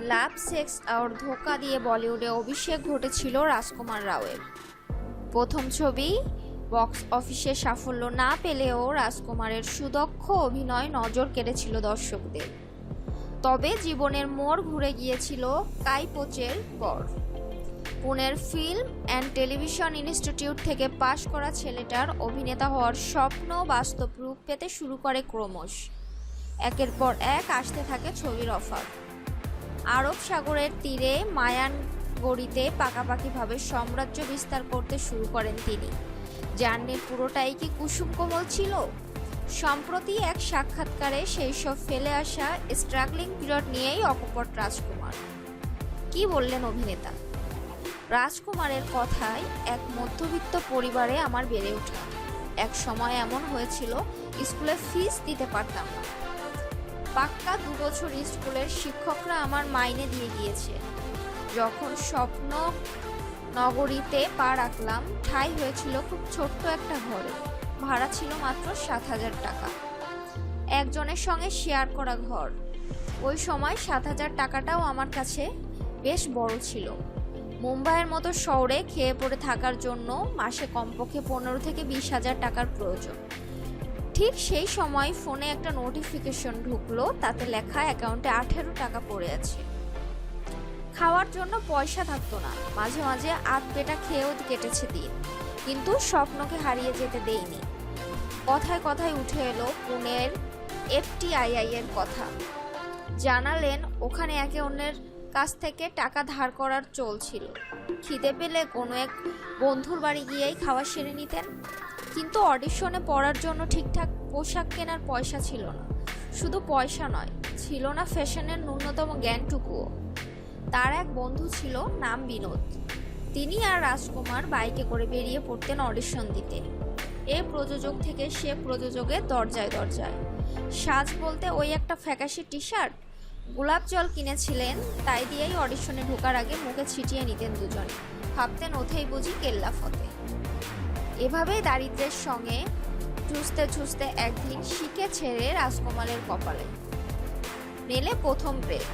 লাভ sex আর ধোকা দিয়ে বলিউডে অভিষেক ঘটেছিল রাজকুমার রাওয়ের। প্রথম ছবি বক্স অফিসে সাফল্য না পেলেও রাজকুমারের সুদক্ষ অভিনয় নজর কেড়েছিল দর্শকদের। তবে জীবনের মোড় ঘুরে গিয়েছিল কাইপোচের পর। পুনের ফিল্ম অ্যান্ড টেলিভিশন ইনস্টিটিউট থেকে পাশ করা ছেলেটার অভিনেতা হওয়ার স্বপ্ন বাস্তব রূপ পেতে শুরু করে ক্রমশ। একের পর এক আসতে থাকে ছবির অফার। আরব সাগরের তীরে মায়ান গড়িতে পাকাপাকিভাবে সাম্রাজ্য বিস্তার করতে শুরু করেন তিনি। জার্নির পুরোটাই কি কুসুম কোমল ছিল? সম্প্রতি এক সাক্ষাৎকারে সেই সব ফেলে আসা স্ট্রাগলিং পিরিয়ড নিয়েই অকপট রাজকুমার। কি বললেন অভিনেতা? রাজকুমারের কথায় এক মধ্যবিত্ত পরিবারে আমার বেড়ে ওঠা। এক সময় এমন হয়েছিল, স্কুলে ফিস দিতে পারতাম না। পাক্কা দু বছর স্কুলের শিক্ষকরা আমার মাইনে দিয়ে গিয়েছে যখন স্বপ্ন নগরীতে পা রাখলাম, ঠাই হয়েছিল খুব ছোট্ট একটা ঘরে ভাড়া ছিল মাত্র সাত হাজার টাকা। একজনের সঙ্গে শেয়ার করা ঘর। ওই সময় সাত হাজার টাকাটাও আমার কাছে বেশ বড় ছিল। মুম্বাইয়ের মতো শহরে খেয়ে পড়ে থাকার জন্য মাসে কমপক্ষে পনেরো থেকে বিশ হাজার টাকার প্রয়োজন। ঠিক সেই সময় ফোনে একটা নোটিফিকেশন ঢুকলো, তাতে লেখা অ্যাকাউন্টে আঠেরো টাকা পড়ে আছে। খাওয়ার জন্য পয়সা থাকতো না। মাঝে মাঝে আধ পেটা খেয়েও কেটেছে দিন। কিন্তু স্বপ্নকে হারিয়ে যেতে দেইনি কথায় কথায় উঠে এলো পুনের এফটিআইআই এর কথা। জানালেন ওখানে একে অন্যের কাছ থেকে টাকা ধার করার চলছিল। খিদে পেলে কোনো এক বন্ধুর বাড়ি গিয়েই খাওয়া সেরে নিতেন। কিন্তু অডিশনে পড়ার জন্য ঠিকঠাক পোশাক কেনার পয়সা ছিল না। শুধু পয়সা নয়, ছিল না ফ্যাশনের ন্যূনতম জ্ঞানটুকুও। তার এক বন্ধু ছিল নাম বিনোদ। তিনি আর রাজকুমার বাইকে করে বেরিয়ে পড়তেন অডিশন দিতে। এ প্রযোজক থেকে সে প্রযোজকের দরজায় দরজায়। সাজ বলতে ওই একটা ফ্যাকাশি টি শার্ট গোলাপ জল কিনেছিলেন, তাই দিয়েই অডিশনে ঢোকার আগে মুখে ছিটিয়ে নিতেন দুজনে। ভাবতেন ওঠেই বুঝি কেল্লা ফতে। এভাবেই দারিদ্রের সঙ্গে চুষতে চুষতে একদিন শিখে ছেড়ে রাজকুমারের কপালে। মেলে প্রথম ব্রেক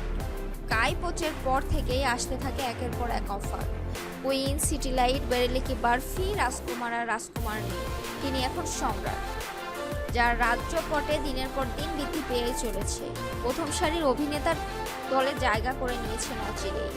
কাই পোচের পর থেকেই আসতে থাকে একের পর এক অফার। কুইন সিটি লাইট বেরেলিকি বার্ফি, রাজকুমার আর রাজকুমার নেই। তিনি এখন সম্রাট। যার রাজ্যপটে দিনের পর দিন বৃদ্ধি পেয়ে চলেছে। প্রথম সারির অভিনেতার দলে জায়গা করে নিয়েছেন অচিরেই।